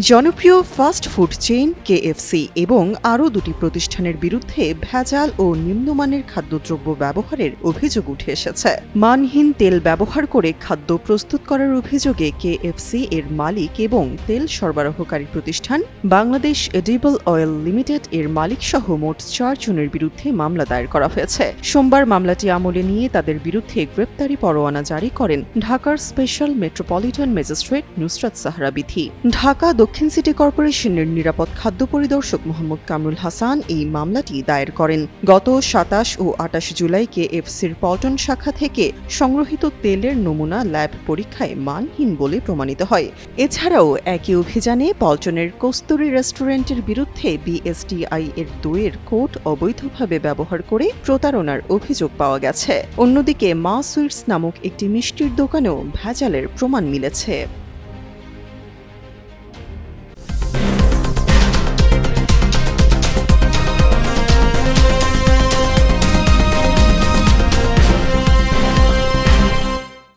জনপ্রিয় fast food chain KFC এবং আরও দুটি প্রতিষ্ঠানের বিরুদ্ধে ভেজাল ও নিম্নমানের খাদ্যদ্রব্য ব্যবহারের অভিযোগ উঠে এসেছে। মানহীন তেল ব্যবহার করে খাদ্য প্রস্তুত করার অভিযোগে কেএফসি এর মালিক এবং তেল সরবরাহকারী প্রতিষ্ঠান বাংলাদেশ এডিবল অয়েল লিমিটেড এর মালিক সহ মোট চারজনের বিরুদ্ধে মামলা দায়ের করা হয়েছে। সোমবার মামলাটি আমলে নিয়ে তাদের বিরুদ্ধে গ্রেপ্তারি পরোয়ানা জারি করেন ঢাকার special metropolitan magistrate Nusrat Sahara Bithi. Dhaka দক্ষিণ সিটি কর্পোরেশনের নিরাপদ খাদ্য পরিদর্শক মোহাম্মদ কামরুল হাসান এই মামলাটি দায়ের করেন। গত সাতাশ ও আটাশ জুলাই কেএফসির পল্টন শাখা থেকে সংগ্রহিত তেলের নমুনা ল্যাব পরীক্ষায় মানহীন বলে প্রমাণিত হয়। এছাড়াও একই অভিযানে পল্টনের কস্তুরী রেস্টুরেন্টের বিরুদ্ধে বিএসটিআই এর দইয়ের কোট অবৈধভাবে ব্যবহার করে প্রতারণার অভিযোগ পাওয়া গেছে। অন্যদিকে মা সুইটস নামক একটি মিষ্টির দোকানেও ভেজালের প্রমাণ মিলেছে।